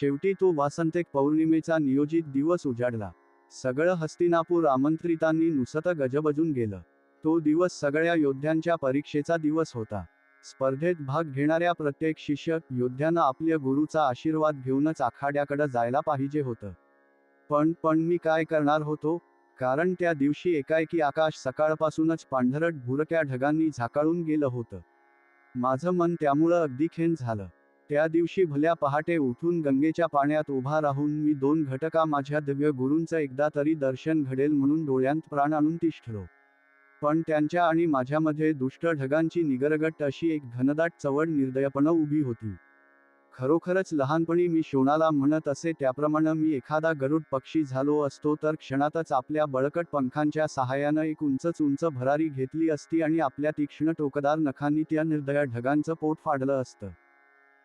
शेवटी तो वासंतिक पौर्णिमेचा नियोजित दिवस उजाडला. सगळं हस्तिनापूर आमंत्रितांनी नुसतं गजबजून गेलं. तो दिवस सगळ्या योद्ध्यांच्या परीक्षेचा दिवस होता. स्पर्धेत भाग घेणाऱ्या प्रत्येक शिष्य योद्ध्यानं आपल्या गुरुचा आशीर्वाद घेऊनच आखाड्याकडं जायला पाहिजे होतं. पण पण मी काय करणार होतो? कारण त्या दिवशी एकाएकी आकाश सकाळपासूनच पांढरट भुरक्या ढगांनी झाकाळून गेलं होतं. माझं मन त्यामुळं अगदी खेन झालं. त्या दिवशी भल्या पहाटे उठून गंगेच्या पाण्यात उभा राहून मी दोन घटका माझ्या दिव्य गुरूंचं एकदा तरी दर्शन घडेल म्हणून डोळ्यांत प्राण आणून तिष्ठलो पण त्यांच्या आणि माझ्यामध्ये दुष्ट ढगांची निगरगट अशी एक घनदाट चवड निर्दयपणं उभी होती. खरोखरच लहानपणी मी शोणाला म्हणत असे त्याप्रमाणे मी एखादा गरुड पक्षी झालो असतो तर क्षणातच आपल्या बळकट पंखांच्या सहाय्यानं एक उंचच उंच भरारी घेतली असती आणि आपल्या तीक्ष्ण टोकदार नखांनी त्या निर्दया ढगांचं पोट फाडलं असतं.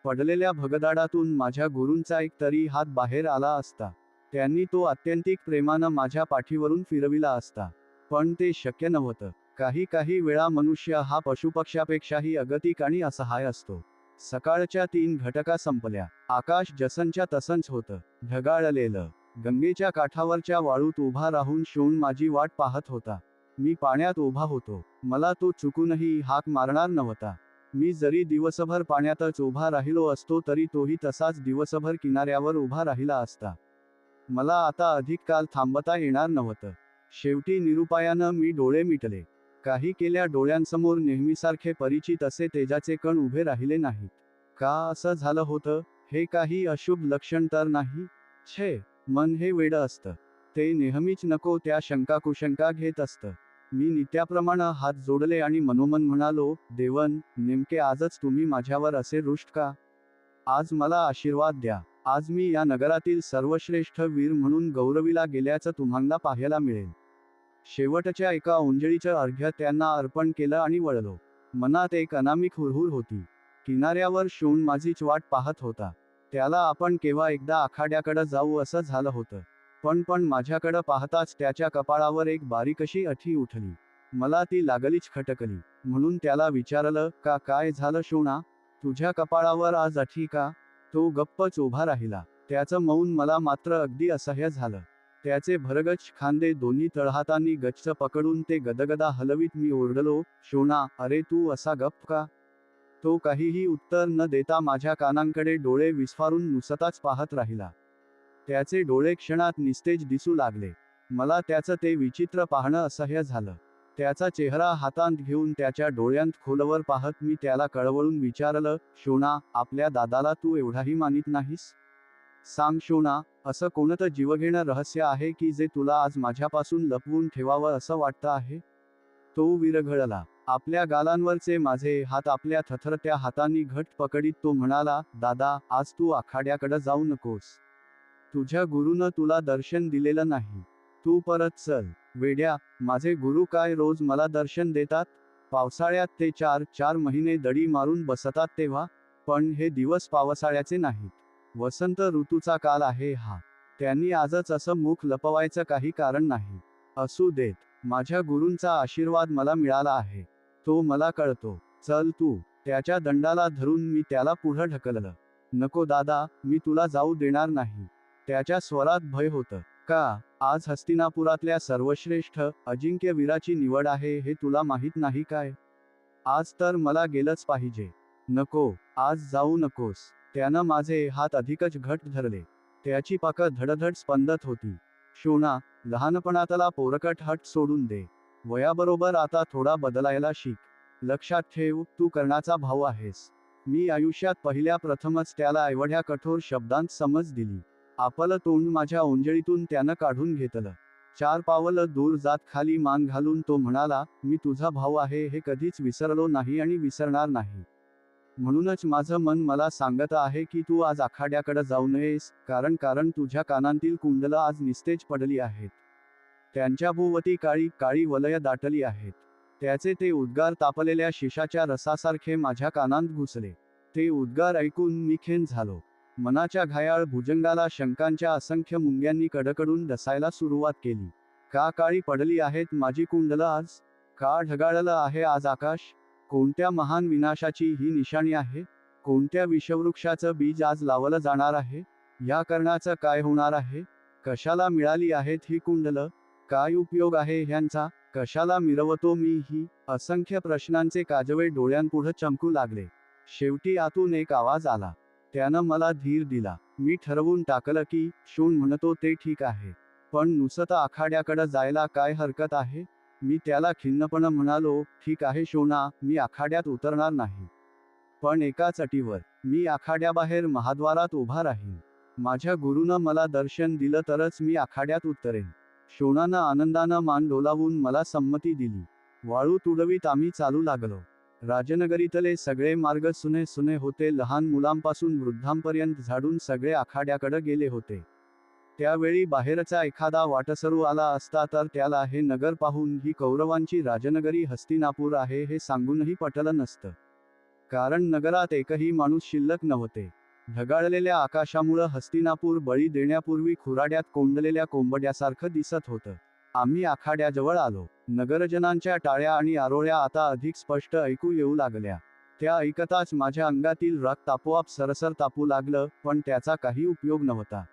पडलेल्या भगदाडातून माझ्या गुरूंचा एक तरी हात बाहेर आला असता. त्यांनी तो अत्यंतिक प्रेमानं माझ्या पाठीवरून फिरविला असता. पण ते शक्य नव्हतं. काही काही वेळा मनुष्य हा पशुपक्ष्यापेक्षाही अगतिक आणि असहाय असतो. सकाळच्या तीन घटका संपल्या. आकाश जसनच्या तसंच होतं. ढगाळलेलं. गंगेच्या काठावरच्या वाळूत उभा राहून शोण माझी वाट पाहत होता. मी पाण्यात उभा होतो. मला तो चुकूनही हाक मारणार नव्हता. मी जरी दिवसभर पाण्यातच उभा राहिलो असतो तरी तोही तसाच दिवसभर किनाऱ्यावर उभा राहिला असता. मला आता अधिक काल थांबता येणार नव्हतं. शेवटी निरुपायानं मी डोळे मिटले. काही केल्या डोळ्यांसमोर नेहमीसारखे परिचित असे तेजाचे कण उभे राहिले नाहीत. का असं झालं होतं? हे काही अशुभ लक्षण तर नाही? छे मन हे वेडं असतं. ते नेहमीच नको त्या शंका कुशंका घेत असतं. मी नित्याप्रमाणे हात जोडले आणि मनोमन म्हणालो देवन नेमके आजच तुम्ही माझ्यावर असे रुष्ट का? आज मला आशीर्वाद द्या. आज मी या नगरातील सर्वश्रेष्ठ वीर म्हणून गौरविला गेल्याचं तुम्हाला पाहायला मिळेल. शेवटच्या एका ओंजळीचं अर्घ्य त्यांना अर्पण केलं आणि वळलो. मनात एक अनामिक हुरहुर होती. किनाऱ्यावर शोण माझीच वाट पाहत होता. त्याला आपण केव्हा एकदा आखाड्याकडं जाऊ असं झालं होतं. पण पण माझ्याकडं पाहताच त्याच्या कपाळावर एक बारीकशी अठी उठली. मला ती लागलीच खटकली. म्हणून त्याला विचारलं का काय झालं शोणा? तुझ्या कपाळावर आज अठी का? तो गप्पच उभा राहिला. त्याचं मौन मला मात्र अगदी असह्य झालं. त्याचे भरगच्छ खांदे दोन्ही तळहातांनी गच्च पकडून ते गदगदा हलवीत मी ओरडलो शोणा अरे तू असा गप्प का? तो काहीही उत्तर न देता माझ्या कानांकडे डोळे विस्फारून नुसताच पाहत राहिला. त्याचे डोळे क्षणात निस्तेज दिसू लागले. मला त्याचं ते विचित्र पाहणं असह्य झालं. त्याचा चेहरा हातांत घेऊन त्याच्या डोळ्यांत खोलवर पाहत मी त्याला कळवळून विचारलं शोणा आपल्या दादाला तू एवढाही मानित नाहीस? सांग शोणा असं कोणतं जीवघेणं रहस्य आहे की जे तुला आज माझ्यापासून लपवून ठेवावं असं वाटतं आहे? तो विरघळला. आपल्या गालांवरचे माझे हात आपल्या थथरत्या हातांनी घट पकडीत तो म्हणाला दादा आज तू आखाड्याकडं जाऊ नकोस. तुझ्या गुरुनं तुला दर्शन दिलेलं नाही. तू परत चल. वेड्या माझे गुरु काय रोज मला दर्शन देतात? पावसाळ्यात ते चार चार महिने दडी मारून बसतात तेव्हा? पण हे दिवस पावसाळ्याचे नाहीत. वसंत ऋतूचा काल आहे हा. त्यांनी आजच असं मुख लपवायचं काही कारण नाही. असू देत. माझ्या गुरूंचा आशीर्वाद मला मिळाला आहे. तो मला कळतो. चल तू. त्याच्या दंडाला धरून मी त्याला पुढं ढकललं. नको दादा मी तुला जाऊ देणार नाही. त्याच्या स्वरात भय होतं. का? आज हस्तिनापुरातल्या सर्वश्रेष्ठ अजिंक्य वीराची निवड आहे हे तुला माहीत नाही काय? आज तर मला गेलंच पाहिजे. नको. आज जाऊ नकोस. त्यानं माझे हात अधिकच घट धरले. त्याची पाकं धडधड स्पंदत होती. शोणा लहानपणातला पोरकट हट सोडून दे. वयाबरोबर आता थोडा बदलायला शिक. लक्षात ठेव तू कर्णाचा भाऊ आहेस. मी आयुष्यात पहिल्या प्रथमच त्याला एवढ्या कठोर शब्दांत समज दिली. आपलं तोंड माझ्या ओंजळीतून त्यानं काढून घेतलं. चार पावलं दूर जात खाली मान घालून तो म्हणाला मी तुझा भाऊ आहे हे कधीच विसरलो नाही आणि विसरणार नाही. म्हणूनच माझं मन मला सांगत आहे की तू आज आखाड्याकडे जाऊ नयेस कारण कारण तुझ्या कानांतील कुंडलं आज निस्तेज पडली आहेत. त्यांच्या भोवती काळी काळी वलय दाटली आहेत. त्याचे ते उद्गार तापलेल्या शिशाच्या रसासारखे माझ्या कानांत घुसले. ते उद्गार ऐकून मी खेन झालो. मनाच्या घायाळ भुजंगाला शंकांच्या असंख्य मुंग्यांनी कडकडून डसायला सुरुवात केली. का काळी पडली आहेत माझी कुंडलं आज? का ढगाळलं आहे आज आकाश? कोणत्या महान विनाशाची ही निशाणी आहे? कोणत्या विषवृक्षाचं बीज आज लावलं जाणार आहे? या कर्णाचं काय होणार आहे? कशाला मिळाली आहेत ही कुंडलं? काय उपयोग आहे ह्यांचा? कशाला मिरवतो मी ही? असंख्य प्रश्नांचे काजवे डोळ्यांपुढं चमकू लागले. शेवटी आतून एक आवाज आला. त्यानं मला धीर दिला. मी ठरवून टाकलं की शून म्हणतो ते ठीक आहे. पण नुसतं आखाड्याकडं जायला काय हरकत आहे? मी त्याला खिन्नपणं म्हणालो ठीक आहे शोना मी आखाड्यात उतरणार नाही. पण एकाच अटीवर मी आखाड्याबाहेर महाद्वारात उभा राहीन. माझ्या गुरुनं मला दर्शन दिलं तरच मी आखाड्यात उतरेन. शोनानं आनंदानं मान डोलावून मला संमती दिली. वाळू तुडवीत आम्ही चालू लागलो. राजनगरीतले सगळे मार्ग सुने सुने होते. लहान मुलांपासून वृद्धांपर्यंत झाडून सगळे आखाड्याकडे गेले होते. त्यावेळी बाहेरचा एखादा वाटसरू आला असता तर त्याला हे नगर पाहून ही कौरवांची राजनगरी हस्तिनापूर आहे हे सांगूनही पटलं नसतं. कारण नगरात एकही माणूस शिल्लक नव्हते. ढगाळलेल्या आकाशामुळं हस्तिनापूर बळी देण्यापूर्वी खुराड्यात कोंडलेल्या कोंबड्यासारखं दिसत होतं. आम्ही आखाड्याजवळ आलो. नगरजनांच्या टाळ्या आणि आरोळ्या आता अधिक स्पष्ट ऐकू येऊ लागल्या. त्या ऐकताच माझ्या अंगातील रक्त आपोआप सरसर तापू लागलं पण त्याचा काही उपयोग नव्हता.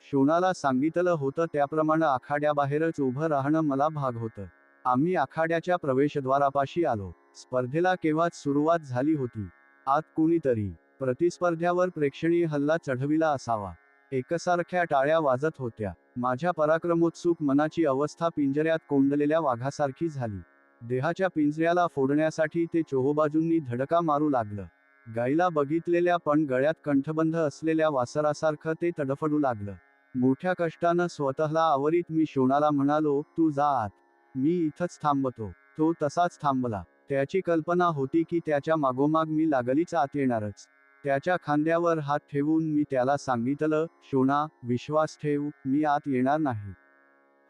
शोणाला सांगितलं होतं त्याप्रमाणे आखाड्याबाहेरच उभं राहणं मला भाग होतं. आम्ही आखाड्याच्या प्रवेशद्वारापाशी आलो. स्पर्धेला केव्हाच सुरुवात झाली होती? आत कुणीतरी प्रतिस्पर्ध्यावर प्रेक्षणीय हल्ला चढविला असावा. एकसारख्या टाळ्या वाजत होत्या. माझ्या पराक्रमोत्सुक मनाची अवस्था पिंजऱ्यात कोंडलेल्या वाघासारखी झाली. देहाच्या पिंजऱ्याला फोडण्यासाठी ते चोहोबाजूंनी धडका मारू लागलं. गाईला बघितलेल्या पण गळ्यात कंठबंध असलेल्या वासरासारखं ते तडफडू लागलं. मोठ्या कष्टानं स्वतःला आवरीत मी शोणाला म्हणालो तू जा आत. मी इथंच थांबतो. तो तसाच थांबला. त्याची कल्पना होती की त्याच्या मागोमाग मी लागलीच आत येणारच. त्याच्या खांद्यावर हात ठेवून मी त्याला सांगितलं शोणा विश्वास ठेव मी आत येणार नाही.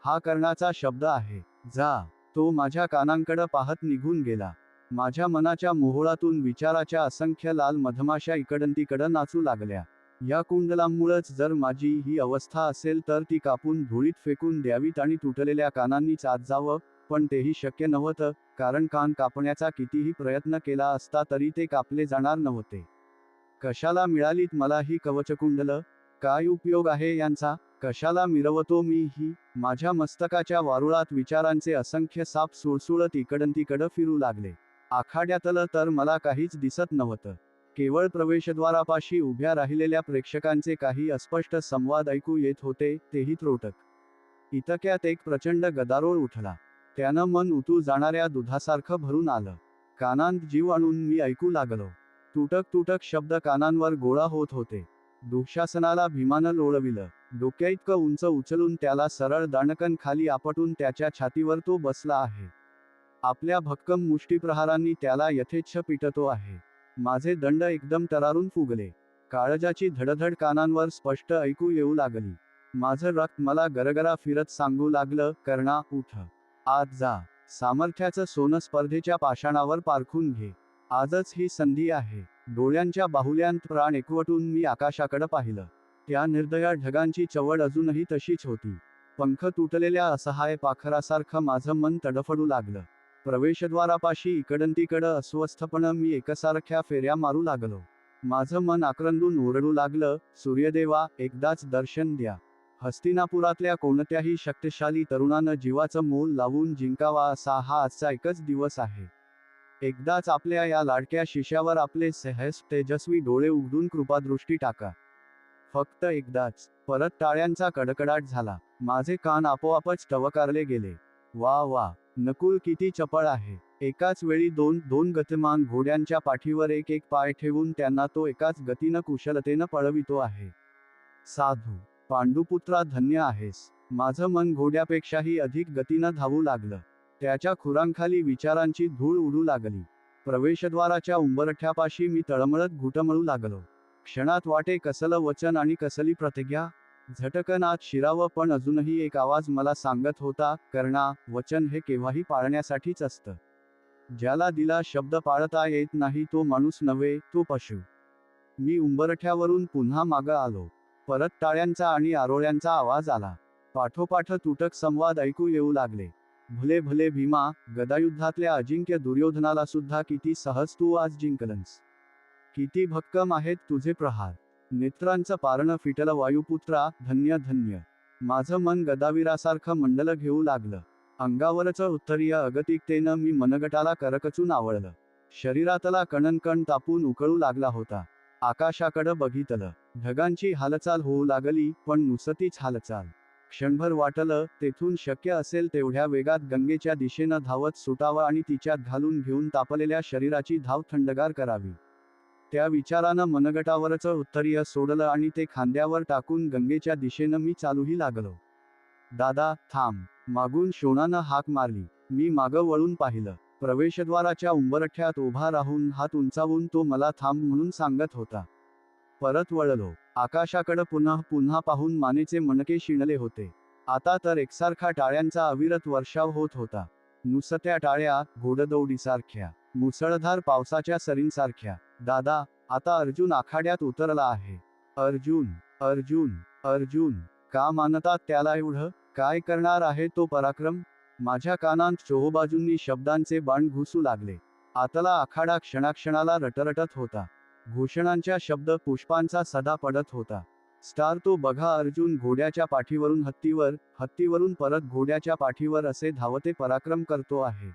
हा कर्णाचा शब्द आहे. जा. तो माझ्या कानांकडं पाहत निघून गेला. माझ्या मनाच्या मोहोळातून विचाराच्या असंख्य लाल मधमाशा इकडं तिकडं नाचू लागल्या. या कुंडलांमुळंच जर माझी ही अवस्था असेल तर ती कापून धुळीत फेकून द्यावीत आणि तुटलेल्या कानांनीच आत जावं पण तेही शक्य नव्हतं कारण कान कापण्याचा कितीही प्रयत्न केला असता तरी ते कापले जाणार नव्हते. कशाला मिळालीत मला ही कवचकुंडलं? काय उपयोग आहे यांचा? कशाला मिरवतो मी ही? माझ्या मस्तकाच्या वारुळात विचारांचे असंख्य साप सुळसुळत इकडं तिकडं फिरू लागले. आखाड्यातलं तर मला काहीच दिसत नव्हतं. केवळ प्रवेशद्वारापाशी उभ्या राहिलेल्या प्रेक्षकांचे काही अस्पष्ट संवाद ऐकू येत होते तेही त्रोटक. इतक्यात एक प्रचंड गदारोळ उठला. त्यानं मन उतू जाणाऱ्या दुधासारखं भरून आलं. कानांत जीव आणून मी ऐकू लागलो. तुटक तुटक शब्द कानांवर गोळा होत होते. दुःशासनाला भीमानं लोळविलं. डोक्याइतकं उंच उचलून त्याला सरळ दाणकन खाली आपटून त्याच्या छातीवर तो बसला आहे. आपल्या भक्कम मुष्टीप्रहारांनी त्याला यथेच्छ पिटतो आहे. माझे दंड एकदम तरारून फुगले. काळजाची धडधड कानांवर स्पष्ट ऐकू येऊ लागली. माझं रक्त मला गरगरा फिरत सांगू लागलं कर्णा उठ. आत जा. सामर्थ्याचं सोनं स्पर्धेच्या पाषाणावर पारखून घे. आजच ही संधी आहे. डोळ्यांच्या बाहुल्यांत प्राण एकवटून मी आकाशाकडं पाहिलं. त्या निर्दया ढगांची चवड अजूनही तशीच होती. पंख तुटलेल्या असहाय पाखरासारखं माझं मन तडफडू लागलं. प्रवेशद्वारापाशी इकडं तिकडं अस्वस्थपणं मी एकसारख्या फेऱ्या मारू लागलो. माझं मन आक्रंदून ओरडू लागलं सूर्यदेवा एकदाच दर्शन द्या. हस्तिनापुरातल्या कोणत्याही शक्तिशाली तरुणानं जीवाचं मोल लावून जिंकावा असा हा आजचा एकच दिवस आहे. एकदाच आपल्या या लाडक्या शिष्यावर आपले सहस तेजस्वी डोळे उघडून कृपादृष्टी टाका. फक्त एकदाच परत टाळ्यांचा कडकडाट झाला. माझे कान आपोआपच टवकारले गेले. वा वा नकुल किती चपळ आहे. एकाच वेळी दोन दोन गतिमान घोड्यांच्या पाठीवर एक एक पाय ठेवून त्यांना तो एकाच गतीनं कुशलतेनं पळवितो आहे. साधू पांडुपुत्रा धन्य आहेस. माझं मन घोड्यापेक्षाही अधिक गतीनं धावू लागलं. त्याच्या खुरांखाली विचारांची धूळ उडू लागली. प्रवेशद्वाराच्या उंबरठ्यापाशी मी तळमळत घुटमळू लागलो. क्षणात वाटे कसलं वचन आणि कसली प्रतिज्ञा? झटकन आत शिरावं पण अजूनही एक आवाज मला सांगत होता कर्णा वचन हे केव्हाही पाळण्यासाठीच असतं. ज्याला दिला शब्द पाळता येत नाही तो माणूस नव्हे तो पशु. मी उंबरठ्यावरून पुन्हा मागं आलो. परत टाळ्यांचा आणि आरोळ्यांचा आवाज आला. पाठोपाठ तुटक संवाद ऐकू येऊ लागले. भले भले भीमा गदायुद्धातल्या अजिंक्य दुर्योधनाला सुद्धा किती सहज तू आज जिंकलंस. किती भक्कम आहेत तुझे प्रहार. नेत्रांचं पारणं फिटलं वायुपुत्रा धन्य धन्य. माझं मन गदावीरासारखं मंडल घेऊ लागलं. अंगावरच उत्तरीय अगतिकतेनं मी मनगटाला करकचून आवळलं. शरीरातला कणनकण तापून उकळू लागला होता. आकाशाकडं बघितलं. ढगांची हालचाल होऊ लागली पण नुसतीच हालचाल. क्षणभर वाटलं तेथून शक्य असेल तेवढ्या वेगात गंगेच्या दिशेनं धावत सुटावं आणि तिच्यात घालून घेऊन तापलेल्या शरीराची धाव थंडगार करावी. त्या विचारानं मनगटावरच उत्तरीय सोडलं आणि ते खांद्यावर टाकून गंगेच्या दिशेनं मी चालूही लागलो. दादा थांब. मागून शोणानं हाक मारली. मी मागं वळून पाहिलं. प्रवेशद्वाराच्या उंबरठ्यात उभा राहून हात उंचावून तो मला थांब म्हणून सांगत होता. परत वळलो. आकाशाकडं पुन्हा पुन्हा पाहून मानेचे मणके शिणले होते. आता तर एकसारखा टाळ्यांचा अविरत वर्षाव होत होता. नुसत्या टाळ्या घोडदौडीसारख्या मुसळधार पावसाच्या सरींसारख्या. दादा आता अर्जुन आखाड्यात उतरला आहे. अर्जुन अर्जुन अर्जुन का मानतात त्याला एवढं? काय करणार आहे तो पराक्रम? माझ्या कानांत चोहोबाजूंनी शब्दांचे बाण घुसू लागले. आतला आखाडा क्षणाक्षणाला रटरटत होता. घोषणांच्या शब्द पुष्पांचा सदा पडत होता. स्टार तो बघा अर्जुन घोड्याच्या पाठीवरून हत्तीवर हत्तीवरून परत घोड्याच्या पाठीवर असे धावते पराक्रम करतो आहे.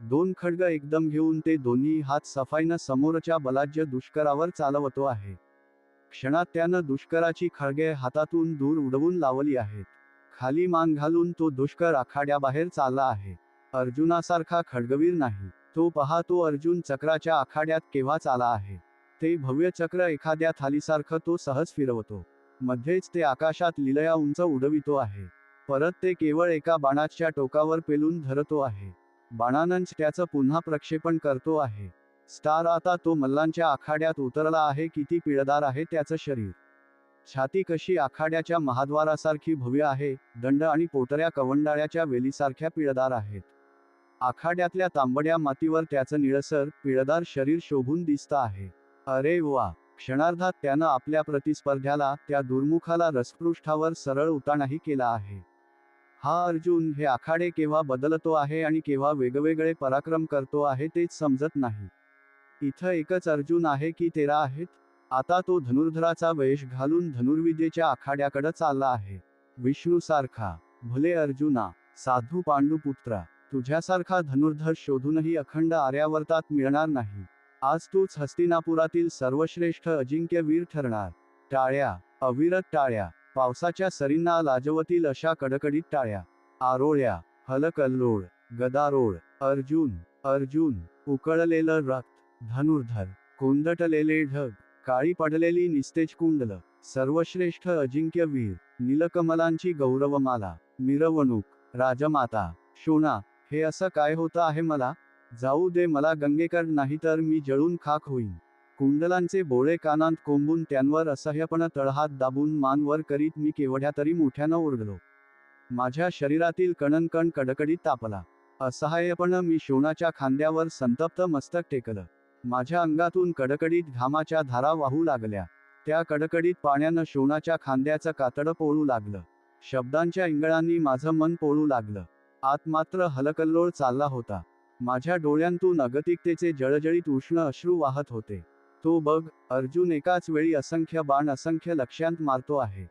दोन खडग एकदम घेऊन ते दोन्ही हात सफाईनं समोरच्या बलाज्य दुष्करावर चालवतो आहे. क्षणात त्यानं दुष्कराची खळगे हातातून दूर उडवून लावली आहेत. खाली मान घालून तो दुष्कर आखाड्याबाहेर चालला आहे. अर्जुनासारखा खडगवीर नाही. तो पहा तो अर्जुन चक्राच्या आखाड्यात केव्हाच आला आहे? ते भव्य चक्र एखाद्या थालीसारखं तो सहज फिरवतो. मध्येच ते आकाशात लिलया उंच उडवितो आहे. परत ते केवळ एका बाणाच्या टोकावर पेलून धरतो आहे. बाणानंच त्याचं पुन्हा प्रक्षेपण करतो आहे. स्टार आता तो मल्लांच्या आखाड्यात उतरला आहे किती पिळदार आहे त्याचं शरीर. छाती कशी आखाड्याच्या महाद्वारासारखी भव्य आहे दंड आणि पोटऱ्या कवंडाळ्याच्या वेलीसारख्या पिळदार आहेत. आखाड्यातल्या तांबड्या मातीवर त्याचं निळसर पिळदार शरीर शोभून दिसतं आहे. अरे वा क्षणार्धात त्यानं आपल्या प्रतिस्पर्ध्याला त्या दुर्मुखाला रसपृष्ठावर सरळ उताणाही केला आहे. हा अर्जुन हे आखाडे केव्हा बदलतो आहे आणि केव्हा वेगवेगळे पराक्रम करतो आहे तेच समजत नाही. इथं एकच अर्जुन आहे की तेरा आहेत? आता तो धनुर्धराचा वेश घालून धनुर्विद्येच्या आखाड्याकडे चालला आहे. विष्णूसारखा भले अर्जुना साधू पांडुपुत्रा तुझ्यासारखा धनुर्धर शोधूनही अखंड आर्यावर्तात मिळणार नाही. आज तूच हस्तिनापुरातील सर्वश्रेष्ठ अजिंक्यवीर ठरणार. टाळ्या. अविरत टाळ्या. पावसाच्या सरींना लाजवतील अशा कडकडीत टाळ्या. आरोळ्या. हलकल्लोळ. गदारोळ. अर्जुन. अर्जुन. उकळलेलं रक्त. धनुर्धर. कोंदटलेले ढग. काळी पडलेली निस्तेज कुंडल सर्वश्रेष्ठ अजिंक्यवीर नीलकमलांची गौरवमाला. मिरवणूक. राजमाता. शोणा. हे असं काय होतं आहे मला? जाऊ दे मला गंगेकर नाहीतर मी जळून खाक होईन. कुंडलांचे बोळे कानांत कोंबून त्यांवर असह्यपण तळहात दाबून मान वर करीत मी केवढ्या तरी मोठ्यानं ओरडलो. माझ्या शरीरातील कणनकण कडकडीत तापला. असहाय्यपण मी शोणाच्या खांद्यावर संतप्त मस्तक टेकलं. माझ्या अंगातून कडकडीत घामाच्या धारा वाहू लागल्या. त्या कडकडीत पाण्यानं शोणाच्या खांद्याचं कातडं पोळू लागलं. शब्दांच्या इंगळांनी माझं मन पोळू लागलं. आत मात्र हलकल्लोळ चालला होता. माझ्या डोळ्यांतून अगतिकतेचे जळजळीत उष्ण अश्रू वाहत होते. तो बघ अर्जुन एकाच वेळी असंख्य बाण असंख्य लक्ष्यांत मारतो आहे.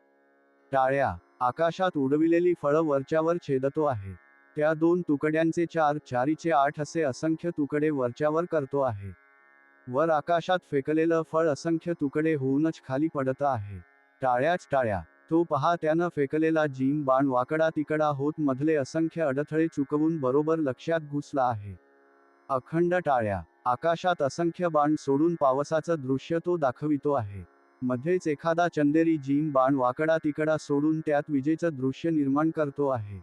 टाळ्या आकाशात उडविलेली फळं वरच्यावर छेदतो आहे. त्या दोन तुकड्यांचे चार चारीचे आठ असे असंख्य तुकडे वरच्यावर करतो आहे. वर आकाशात फेकलेलं फळ असंख्य तुकडे होऊनच खाली पडत आहे. टाळ्याच टाळ्या तो पहा त्यानं फेकलेला जीम बाण वाकडा तिकडा होत मधले असंख्य अडथळे चुकवून बरोबर लक्षात घुसला आहे. अखंड टाळ्या आकाशात असंख्य बाण सोडून पावसाचं दृश्य तो दाखवितो आहे. मध्येच एखादा चंदेरी जीम बाण वाकडा तिकडा सोडून त्यात विजेचं दृश्य निर्माण करतो आहे.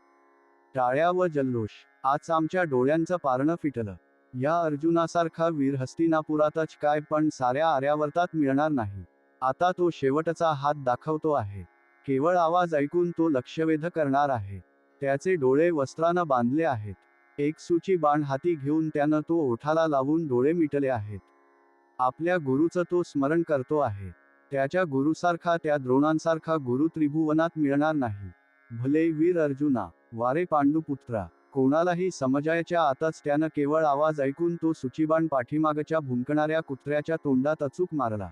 टाळ्या व जल्लोष आज आमच्या डोळ्यांचं पारणं फिटलं. या अर्जुनासारखा वीर हस्तिनापुरातच काय पण साऱ्या आर्यावर्तात मिळणार नाही. आता तो शेवटचा हात दाखवतो आहे. केवळ आवाज ऐकून तो लक्षवेध करणार आहे. त्याचे डोळे वस्त्रानं बांधले आहेत. एक सूची बाण हाती घेऊन त्यानं तो ओठाला लावून डोळे मिटले आहेत. आपल्या गुरुचं तो स्मरण करतो आहे. त्याच्या गुरुसारखा त्या द्रोणांसारखा गुरु त्रिभुवनात मिळणार नाही. भले वीर अर्जुना वारे पांडुपुत्रा कोणालाही समजायच्या आताच त्यानं केवळ आवाज ऐकून तो सुचिबाण पाठीमागच्या भुंकणाऱ्या कुत्र्याच्या तोंडात अचूक मारला.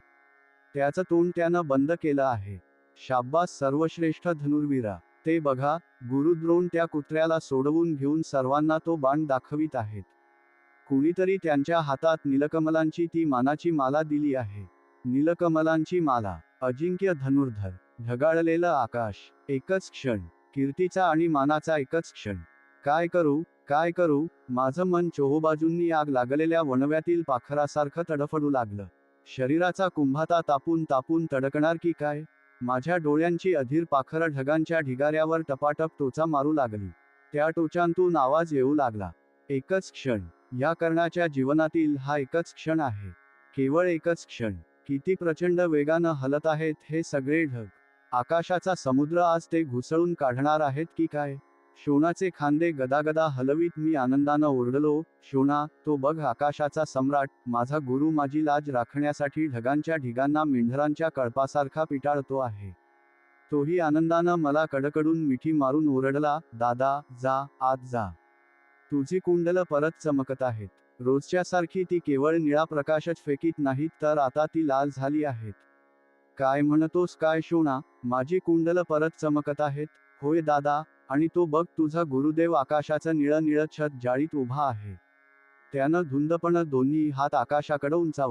त्याचं तोंड त्यानं बंद केलं आहे. शाब्बास सर्वश्रेष्ठ धनुर्वीरा. ते बघा गुरुद्रोण त्या कुत्र्याला सोडवून घेऊन सर्वांना तो बाण दाखवित आहेत. कुणीतरी त्यांच्या हातात नीलकमलांची ती मानाची माला दिली आहे. नीलकमलांची माला. अजिंक्य धनुर्धर. ढगाळलेलं आकाश. एकच क्षण. कीर्तीचा आणि मानाचा एकच क्षण. काय करू? काय करू? माझं मन चोहोबाजूंनी आग लागलेल्या वणव्यातील पाखरासारखं तडफडू लागलं. शरीराचा कुंभाता तापून तापून तडकणार की काय? माझ्या डोळ्यांची अधीर पाखरं ढगांच्या ढिगाऱ्यावर टपाटप टोचा मारू लागली. त्या टोचांतून आवाज येऊ लागला. एकच क्षण. या कर्णाच्या जीवनातील हा एकच क्षण आहे. केवळ एकच क्षण. किती प्रचंड वेगानं हलत आहेत हे सगळे ढग. आकाशाचा समुद्र आज ते घुसळून काढणार आहेत की काय? शोणाचे खांदे गदागदा हलवीत मी आनंदानं ओरडलो शोणा तो बघ आकाशाचा सम्राट माझा गुरु माझी लाज राखण्यासाठी ढगांच्या ढिगांना मेंढरांच्या कळपासारखा पिटाळतो आहे. तोही आनंदानं मला कडकडून मिठी मारून ओरडला दादा जा आत जा. तुझी कुंडलं परत चमकत आहेत. रोजच्यासारखी ती केवळ निळा प्रकाशच फेकीत नाहीत तर आता ती लाल झाली आहेत. काय म्हणतोस काय शोणा? माझी कुंडलं परत चमकत आहेत. होय दादा आणि तो बघ तुझा गुरुदेव आकाशाचं निळं निळं छत जाळीत उभा आहे. त्यानं धुंदपण दोन्ही हात आकाशाकडे उंचावले